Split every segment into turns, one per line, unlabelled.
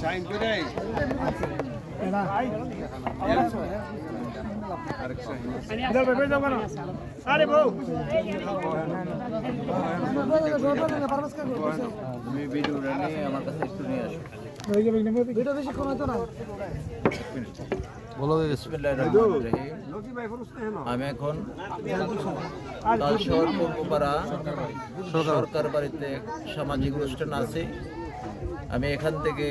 Sign করে।
তুমি ভিডিওটা নিয়ে আমার কাছে একটু নিয়ে আসো। আমি এখন সরকার বাড়িতে সামাজিক অনুষ্ঠান আছি। আমি এখান থেকে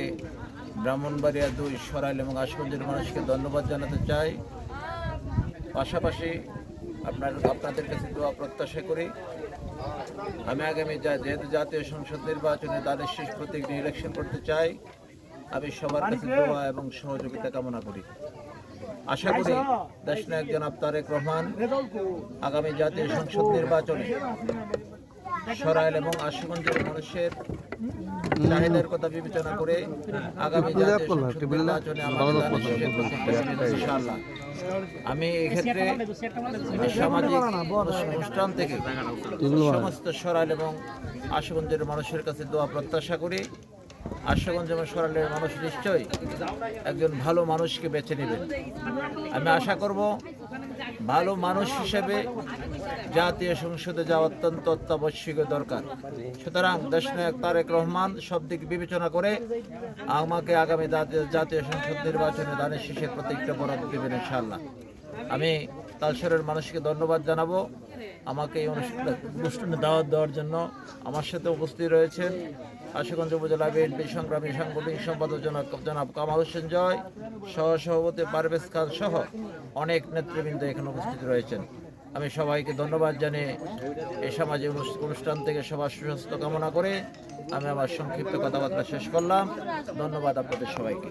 ব্রাহ্মণবাড়িয়া দুই সরাইল এবং আশগঞ্জের মানুষকে ধন্যবাদ জানাতে চাই। পাশাপাশি আপনার, আপনাদের কাছে দোয়া প্রত্যাশা করি। আমি আগামী যেহেতু জাতীয় সংসদ নির্বাচনে তাদের শেষ প্রতীক নিয়ে ইলেকশন করতে চাই আমি সবার কাছে দোয়া এবং সহযোগিতা কামনা করি। আশা করি দেশনায়ক জনাব তারেক রহমান আগামী জাতীয় সংসদ নির্বাচনে সরাইল এবং আশুগঞ্জের মানুষের চাহিদার কথা বিবেচনা করে আগামী নির্বাচনে ইনশাআল্লাহ। আমি এক্ষেত্রে সামাজিক অনুষ্ঠান থেকে সমস্ত সরাইল এবং আশুগঞ্জের মানুষের কাছে দোয়া প্রত্যাশা করি। আশুগঞ্জ এবং সরাইলের মানুষ নিশ্চয়ই একজন ভালো মানুষকে বেছে নেবেন। আমি আশা করব ভালো মানুষ হিসেবে জাতীয় সংসদে যাওয়া অত্যন্ত অত্যাবশ্যকীয় দরকার। সুতরাং দেশনায়ক তারেক রহমান সব দিক বিবেচনা করে আমাকে আগামী জাতীয়- সংসদ নির্বাচনে দানের শীষের প্রতীকটা বরাদ্দ দেবেন ইনশাআল্লাহ। আমি তালসরের মানুষকে ধন্যবাদ জানাব। আমাকে এই অনুষ্ঠানে দাওয়াত দেওয়ার জন্য আমার সাথে উপস্থিত রয়েছেন আশুগঞ্জ উপজেলা বিএনপি সংগ্রামী সাংগঠনিক সম্পাদক জনাব জনাব কামাল হোসেন জয় সহ সভাপতি পারভেজ খান সহ অনেক নেতৃবৃন্দ এখানে উপস্থিত রয়েছেন। আমি সবাইকে ধন্যবাদ জানিয়ে এই সামাজিক অনুষ- অনুষ্ঠান থেকে সবার সুস্বাস্থ্য কামনা করে আমি আমার সংক্ষিপ্ত কথাবার্তা শেষ করলাম। ধন্যবাদ আপনাদের সবাইকে।